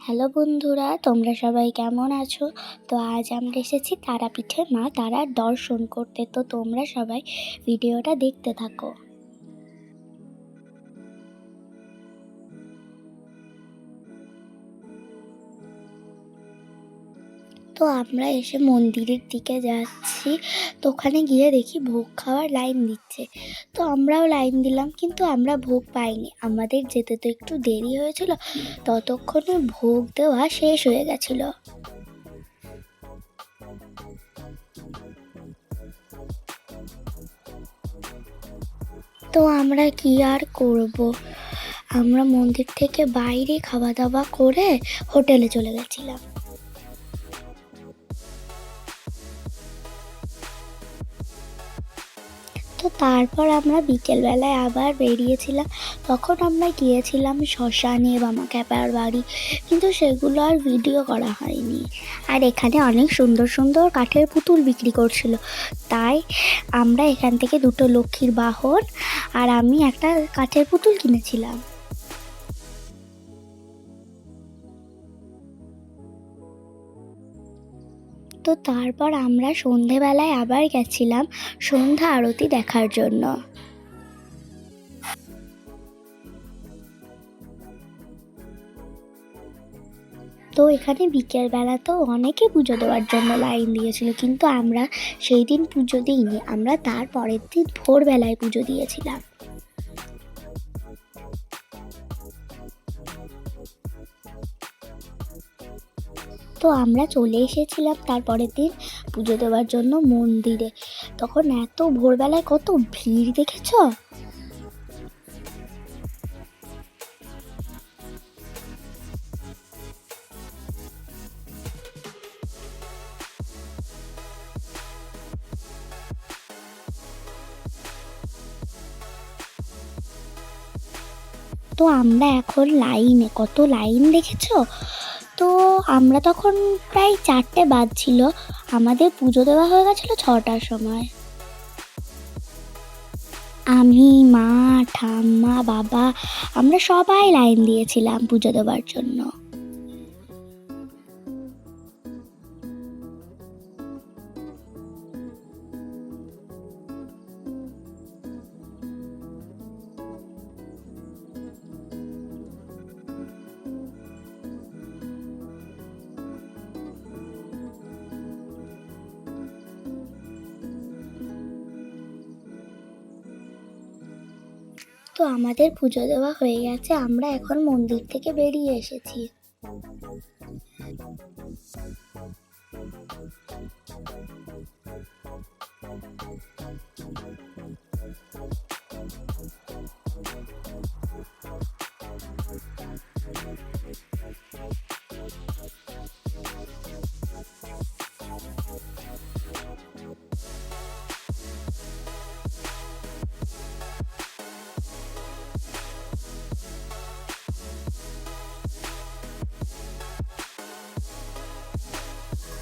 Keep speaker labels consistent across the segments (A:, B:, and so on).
A: Hello বন্ধুরা, তোমরা সবাই কেমন আছো? তো আজ আমরা এসেছি তারাপীঠে মা তারা দর্শন করতে। তো তোমরা সবাই ভিডিওটা দেখতে থাকো। তো আমরা এসে মন্দিরের দিকে যাচ্ছি। তো ওখানে গিয়ে দেখি ভোগ খাওয়ার লাইন দিচ্ছে। তো আমরাও লাইন দিলাম, কিন্তু আমরা ভোগ পাইনি। আমাদের যেতে তো একটু দেরি হয়েছিল, ততক্ষণে ভোগ দেওয়া শেষ হয়ে গেছিল। তো আমরা কি আর করব? আমরা মন্দির থেকে বাইরে খাওয়া দাওয়া করে হোটেলে চলে গেছিলাম। তো তারপর আমরা বিকেলবেলায় আবার বেরিয়েছিলাম। তখন আমরা গিয়েছিলাম শ্মশানে বামা ক্যাপার বাড়ি, কিন্তু সেগুলো আর ভিডিও করা হয়নি। আর এখানে অনেক সুন্দর সুন্দর কাঠের পুতুল বিক্রি করছিল। তাই আমরা এখান থেকে দুটো লক্ষ্মীর বাহন আর আমি একটা কাঠের পুতুল কিনেছিলাম। তো তারপর আমরা সন্ধেবেলায় আবার গেছিলাম সন্ধ্যা আরতি দেখার জন্য। তো এখানে বিকেলবেলা তো অনেকে পুজো দেওয়ার জন্য লাইন দিয়েছিল, কিন্তু আমরা সেই দিন পুজো দিইনি, আমরা তার পরের দিন ভোরবেলায় পুজো দিয়েছিলাম। তো আমরা চলে এসেছিলাম তারপরের দিন পুজো দেওয়ার জন্য মন্দিরে। তখন এত ভোরবেলায় কত ভিড় দেখেছ? তো আমরা এখন লাইনে, কত লাইন দেখেছ? তো আমরা তখন প্রায় চারটে বাজছিল। আমাদের পুজো দেওয়া হয়ে গেছিল ছটার সময়। আমি, মা, ঠাম্মা, বাবা, আমরা সবাই লাইন দিয়েছিলাম পুজো দেওয়ার জন্য। তো আমাদের পুজো দেওয়া হয়ে গেছে আমরা এখন মন্দির থেকে বেরিয়ে এসেছি।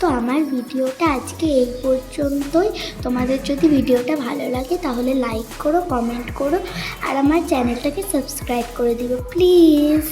A: তো আমার ভিডিওটা আজকে এই পর্যন্তই। তোমাদের যদি ভিডিওটা ভালো লাগে তাহলে লাইক করো কমেন্ট করো, আর আমার চ্যানেলটাকে সাবস্ক্রাইব করে দিও প্লিজ